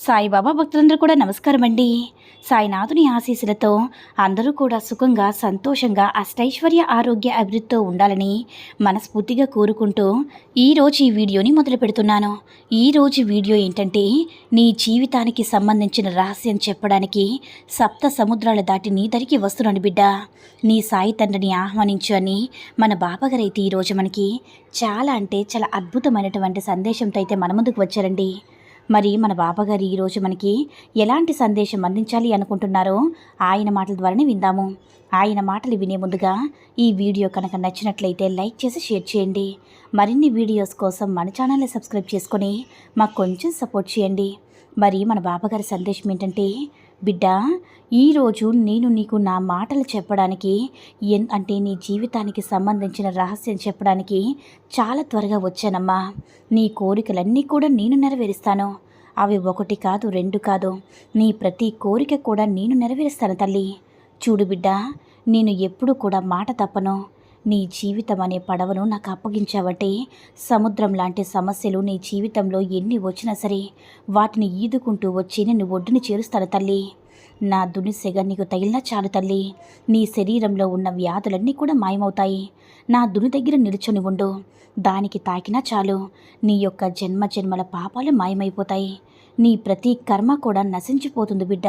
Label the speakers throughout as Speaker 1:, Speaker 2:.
Speaker 1: సాయిబాబా భక్తులందరూ కూడా నమస్కారం అండి సాయినాథుని ఆశీస్సులతో అందరూ కూడా సుఖంగా సంతోషంగా అష్టైశ్వర్య ఆరోగ్య అభివృద్ధితో ఉండాలని మనస్ఫూర్తిగా కోరుకుంటూ ఈరోజు ఈ వీడియోని మొదలు పెడుతున్నాను. ఈరోజు వీడియో ఏంటంటే నీ జీవితానికి సంబంధించిన రహస్యం చెప్పడానికి సప్త సముద్రాల దాటి నీ దరికి వస్తున్నాను బిడ్డ. నీ సాయి తండ్రిని ఆహ్వానించు అని మన బాబాగారు అయితే ఈరోజు మనకి చాలా అంటే చాలా అద్భుతమైనటువంటి సందేశంతో అయితే మన ముందుకు వచ్చారండి. మరి మన బాబాగారు ఈరోజు మనకి ఎలాంటి సందేశం అందించాలి అనుకుంటున్నారో ఆయన మాటల ద్వారానే విందాము. ఆయన మాటలు వినే ముందుగా ఈ వీడియో కనుక నచ్చినట్లయితే లైక్ చేసి షేర్ చేయండి. మరిన్ని వీడియోస్ కోసం మన ఛానల్ని సబ్స్క్రైబ్ చేసుకొని మాకు కొంచెం సపోర్ట్ చేయండి. మరి మన బాబాగారి సందేశం ఏంటంటే బిడ్డ ఈరోజు నేను నీకు నా మాటలు చెప్పడానికి ఎన్ అంటే నీ జీవితానికి సంబంధించిన రహస్యం చెప్పడానికి చాలా త్వరగా వచ్చానమ్మా. నీ కోరికలన్నీ కూడా నేను నెరవేరుస్తాను. అవి ఒకటి కాదు రెండు కాదు. నీ ప్రతి కోరిక కూడా నేను నెరవేరుస్తాను తల్లి. చూడు బిడ్డ నేను ఎప్పుడు కూడా మాట తప్పను. నీ జీవితం అనే పడవను నాకు అప్పగించావంటే సముద్రం లాంటి సమస్యలు నీ జీవితంలో ఎన్ని వచ్చినా సరే వాటిని ఈదుకుంటూ వచ్చి నిన్ను ఒడ్డుని చేరుస్తాను తల్లి. నా దునిసెగ నీకు తగిలినా చాలు తల్లి. నీ శరీరంలో ఉన్న వ్యాధులన్నీ కూడా మాయమవుతాయి. నా దుని దగ్గర నిలుచొని ఉండు. దానికి తాకినా చాలు. నీ యొక్క జన్మ జన్మల పాపాలు మాయమైపోతాయి. నీ ప్రతి కర్మ కూడా నశించిపోతుంది బిడ్డ.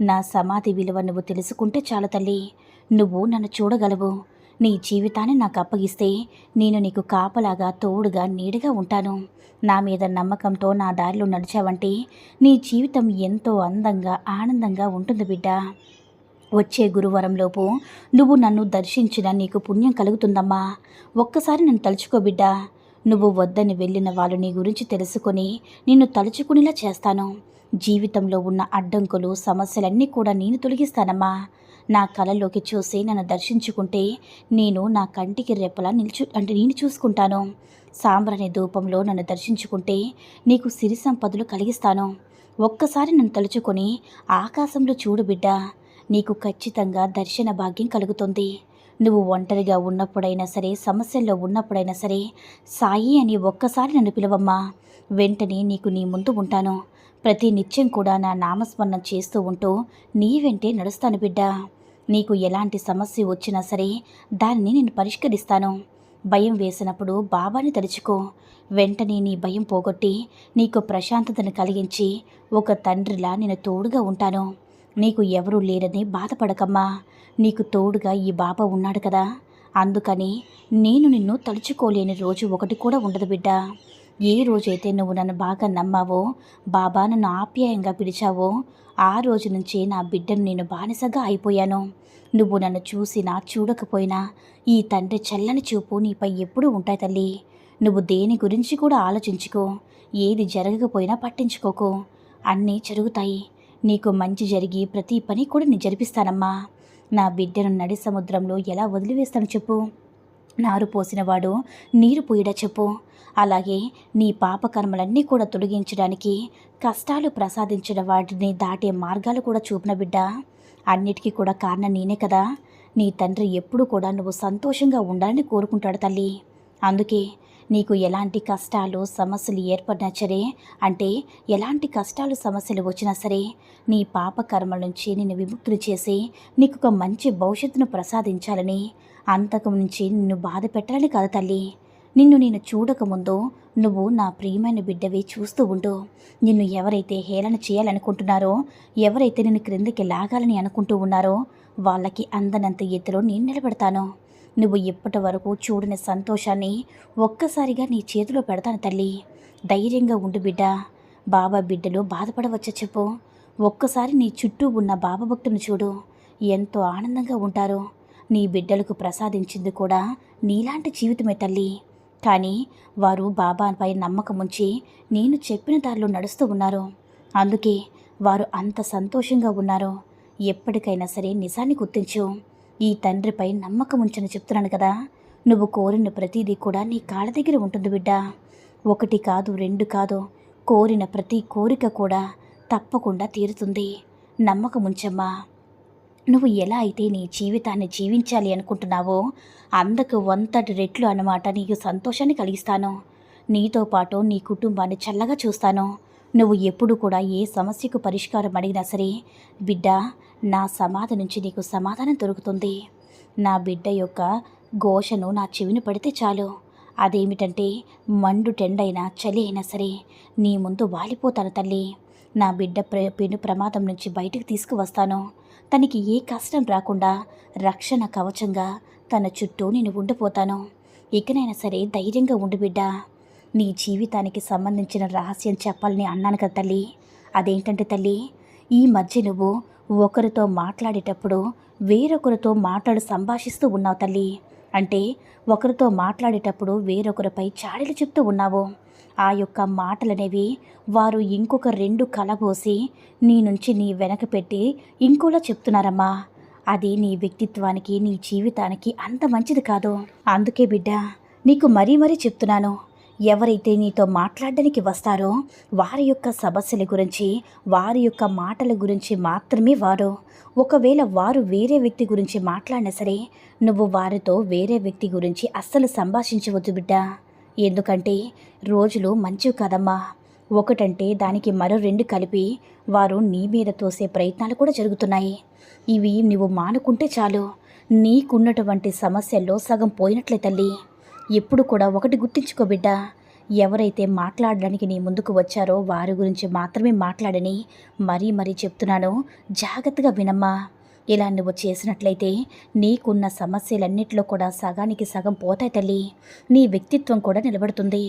Speaker 1: నా సమాధి విలువ నువ్వు తెలుసుకుంటే చాలు తల్లి. నువ్వు నన్ను చూడగలవు. నీ జీవితాన్ని నాకు అప్పగిస్తే నేను నీకు కాపలాగా తోడుగా నీడగా ఉంటాను. నా మీద నమ్మకంతో నా దారిలో నడిచావంటే నీ జీవితం ఎంతో అందంగా ఆనందంగా ఉంటుంది బిడ్డ. వచ్చే గురువారంలోపు నువ్వు నన్ను దర్శించిన నీకు పుణ్యం కలుగుతుందమ్మా. ఒక్కసారి నన్ను తలుచుకో బిడ్డ. నువ్వు వద్దని వెళ్ళిన వాళ్ళు నీ గురించి తెలుసుకొని నిన్ను తలుచుకునేలా చేస్తాను. జీవితంలో ఉన్న అడ్డంకులు సమస్యలన్నీ కూడా నేను తొలగిస్తానమ్మా. నా కళలోకి చూసి నన్ను దర్శించుకుంటే నేను నా కంటికి రెప్పలా నిల్చు అంటే నేను చూసుకుంటాను. సాంబ్రాణి ధూపంలో నన్ను దర్శించుకుంటే నీకు సిరి సంపదలు కలిగిస్తాను. ఒక్కసారి నన్ను తలుచుకొని ఆకాశంలో చూడు బిడ్డ నీకు ఖచ్చితంగా దర్శన భాగ్యం కలుగుతుంది. నువ్వు ఒంటరిగా ఉన్నప్పుడైనా సరే సమస్యల్లో ఉన్నప్పుడైనా సరే సాయి అని ఒక్కసారి నన్ను పిలవమ్మా. వెంటనే నీకు నీ ముందు ఉంటాను. ప్రతి నిత్యం కూడా నా నామస్మరణం చేస్తూ ఉంటూ నీ వెంటే నడుస్తాను బిడ్డ. నీకు ఎలాంటి సమస్య వచ్చినా సరే దాన్ని నేను పరిష్కరిస్తాను. భయం వేసినప్పుడు బాబాని తలుచుకో. వెంటనే నీ భయం పోగొట్టి నీకు ప్రశాంతతను కలిగించి ఒక తండ్రిలా నేను తోడుగా ఉంటాను. నీకు ఎవరూ లేరని బాధపడకమ్మా. నీకు తోడుగా ఈ బాబా ఉన్నాడు కదా. అందుకని నేను నిన్ను తలుచుకోలేని రోజు ఒకటి కూడా ఉండదు బిడ్డ. ఏ రోజైతే నువ్వు నన్ను బాగా నమ్మావో బాబా నన్ను ఆప్యాయంగా పిలిచావో ఆ రోజు నుంచి నా బిడ్డను నేను బానిసగా అయిపోయాను. నువ్వు నన్ను చూసినా చూడకపోయినా ఈ తండ్రి చల్లని చూపు నీపై ఎప్పుడూ ఉంటాయి తల్లి. నువ్వు దేని గురించి కూడా ఆలోచించుకో ఏది జరగకపోయినా పట్టించుకోకు. అన్నీ జరుగుతాయి. నీకు మంచి జరిగి ప్రతి పని కూడా నేను జరిపిస్తానమ్మా. నా బిడ్డను నడి సముద్రంలో ఎలా వదిలివేస్తాను చెప్పు. నారు పోసినవాడు నీరు పోయడ చెప్పు. అలాగే నీ పాపకర్మలన్నీ కూడా తొలగించడానికి కష్టాలు ప్రసాదించిన వాటిని దాటే మార్గాలు కూడా చూపిన బిడ్డ. అన్నిటికీ కూడా కారణం నేనే కదా. నీ తండ్రి ఎప్పుడు కూడా నువ్వు సంతోషంగా ఉండాలని కోరుకుంటాడు తల్లి. అందుకే నీకు ఎలాంటి కష్టాలు సమస్యలు ఏర్పడినా సరే అంటే ఎలాంటి కష్టాలు సమస్యలు వచ్చినా సరే నీ పాపకర్మల నుంచి నిన్ను విముక్తులు చేసి నీకు ఒక మంచి భవిష్యత్తును ప్రసాదించాలని అంతకు నుంచి నిన్ను బాధ పెట్టాలని కాదు తల్లి. నిన్ను నేను చూడకముందు నువ్వు నా ప్రియమైన బిడ్డవి చూస్తూ ఉండు. నిన్ను ఎవరైతే హేళన చేయాలనుకుంటున్నారో ఎవరైతే నిన్ను క్రిందికి లాగాలని అనుకుంటూ ఉన్నారో వాళ్ళకి అందనంత ఎత్తులో నేను నిలబెడతాను. నువ్వు ఇప్పటి వరకు చూడని సంతోషాన్ని ఒక్కసారిగా నీ చేతిలో పెడతాను తల్లి. ధైర్యంగా ఉండు బిడ్డ. బాబా బిడ్డలు బాధపడవచ్చ చెప్పు. ఒక్కసారి నీ చుట్టూ ఉన్న బాబా భక్తుని చూడు. ఎంతో ఆనందంగా ఉంటారు. నీ బిడ్డలకు ప్రసాదించింది కూడా నీలాంటి జీవితమే తల్లి. కానీ వారు బాబాపై నమ్మకం ఉంచి నేను చెప్పిన దారిలో నడుస్తూ ఉన్నారు. అందుకే వారు అంత సంతోషంగా ఉన్నారు. ఎప్పటికైనా సరే నిజాన్ని గుర్తించు. ఈ తండ్రిపై నమ్మకం ఉంచని చెప్తున్నాను కదా. నువ్వు కోరిన ప్రతిదీ కూడా నీ కాళ్ళ దగ్గర ఉంటుంది బిడ్డ. ఒకటి కాదు రెండు కాదు కోరిన ప్రతి కోరిక కూడా తప్పకుండా తీరుతుంది. నమ్మకం ఉంచమ్మా నువ్వు ఎలా అయితే నీ జీవితాన్ని జీవించాలి అనుకుంటున్నావో అందకు వంతటి రెట్లు అన్నమాట నీకు సంతోషాన్ని కలిగిస్తాను. నీతో పాటు నీ కుటుంబాన్ని చల్లగా చూస్తాను. నువ్వు ఎప్పుడు కూడా ఏ సమస్యకు పరిష్కారం అడిగినా సరే బిడ్డ నా సమాధి నుంచి నీకు సమాధానం దొరుకుతుంది. నా బిడ్డ యొక్క ఘోషను నా చెవిని పడితే చాలు. అదేమిటంటే మండు టెండైనా చలి అయినా సరే నీ ముందు వాలిపోతాను తల్లి. నా బిడ్డ ప్ర పెను ప్రమాదం నుంచి బయటకు తీసుకువస్తాను. తనకి ఏ కష్టం రాకుండా రక్షణ కవచంగా తన చుట్టూ నేను ఉండిపోతాను. ఇకనైనా సరే ధైర్యంగా ఉండు బిడ్డ. నీ జీవితానికి సంబంధించిన రహస్యం చెప్పాలని అన్నాను కదా తల్లి. అదేంటంటే తల్లి ఈ మధ్య నువ్వు ఒకరితో మాట్లాడేటప్పుడు వేరొకరితో మాట్లాడు సంభాషిస్తూ ఉన్నావు తల్లి. అంటే ఒకరితో మాట్లాడేటప్పుడు వేరొకరిపై చాడీలు చెప్తూ ఉన్నావు. ఆ యొక్క మాటలనేవి వారు ఇంకొక రెండు కలబోసి నీ నుంచి నీ వెనక పెట్టి ఇంకోలా చెప్తున్నారమ్మా. అది నీ వ్యక్తిత్వానికి నీ జీవితానికి అంత మంచిది కాదు. అందుకే బిడ్డ నీకు మరీ మరీ చెప్తున్నాను. ఎవరైతే నీతో మాట్లాడడానికి వస్తారో వారి యొక్క సమస్యల గురించి వారి యొక్క మాటల గురించి మాత్రమే వారు. ఒకవేళ వారు వేరే వ్యక్తి గురించి మాట్లాడినా సరే నువ్వు వారితో వేరే వ్యక్తి గురించి అస్సలు సంభాషించవద్దు బిడ్డ. ఎందుకంటే రోజులు మంచివి కదమ్మా. ఒకటంటే దానికి మరో రెండు కలిపి వారు నీ మీద తోసే ప్రయత్నాలు కూడా జరుగుతున్నాయి. ఇవి నువ్వు మానుకుంటే చాలు. నీకున్నటువంటి సమస్యల్లో సగం పోయినట్లే తల్లి. ఎప్పుడు కూడా ఒకటి గుర్తించుకో బిడ్డ. ఎవరైతే మాట్లాడడానికి నీ ముందుకు వచ్చారో వారి గురించి మాత్రమే మాట్లాడని మరీ మరీ చెప్తున్నాను. జాగ్రత్తగా వినమ్మా. ఇలా నువ్వు చేసినట్లయితే నీకున్న సమస్యలన్నిటిలో కూడా సగానికి సగం పోతాయి తల్లి. నీ వ్యక్తిత్వం కూడా నిలబడుతుంది.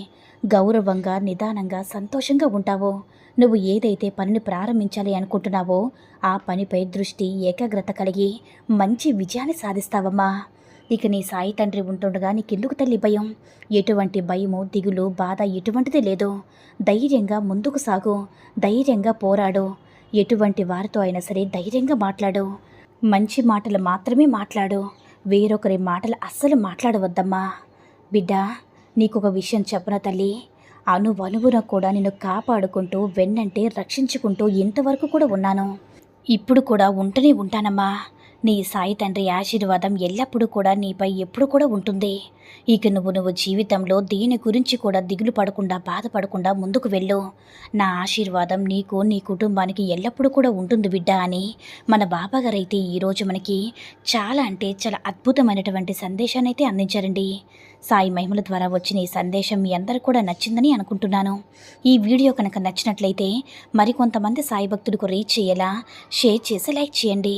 Speaker 1: గౌరవంగా నిదానంగా సంతోషంగా ఉంటావు. నువ్వు ఏదైతే పనిని ప్రారంభించాలి అనుకుంటున్నావో ఆ పనిపై దృష్టి ఏకాగ్రత కలిగి మంచి విజయాన్ని సాధిస్తావమ్మా. ఇక నీ సాయి తండ్రి ఉంటుండగా నీకెందుకు తల్లి భయం? ఎటువంటి భయము దిగులు బాధ ఎటువంటిది లేదు. ధైర్యంగా ముందుకు సాగు ధైర్యంగా పోరాడు. ఎటువంటి వారితో అయినా సరే ధైర్యంగా మాట్లాడు. మంచి మాటలు మాత్రమే మాట్లాడు. వేరొకరి మాటలు అస్సలు మాట్లాడవద్దమ్మా. బిడ్డ నీకొక విషయం చెప్పన తల్లి? అనువనువున కూడా నిన్ను కాపాడుకుంటూ వెన్నంటే రక్షించుకుంటూ ఇంతవరకు కూడా ఉన్నాను. ఇప్పుడు కూడా ఉంటనే ఉంటానమ్మా. నీ సాయి తండ్రి ఆశీర్వాదం ఎల్లప్పుడూ కూడా నీపై ఎప్పుడు కూడా ఉంటుంది. ఇక నువ్వు నువ్వు జీవితంలో దీని గురించి కూడా దిగులు పడకుండా బాధపడకుండా ముందుకు వెళ్ళు. నా ఆశీర్వాదం నీకు నీ కుటుంబానికి ఎల్లప్పుడూ కూడా ఉంటుంది బిడ్డ అని మన బాబాగారైతే ఈరోజు మనకి చాలా అంటే చాలా అద్భుతమైనటువంటి సందేశాన్ని అయితే అందించారండి. సాయి మహిమల ద్వారా వచ్చిన ఈ సందేశం మీ అందరికీ కూడా నచ్చిందని అనుకుంటున్నాను. ఈ వీడియో కనుక నచ్చినట్లయితే మరికొంతమంది సాయి భక్తులకు రీచ్ చేయేలా షేర్ చేసి లైక్ చేయండి.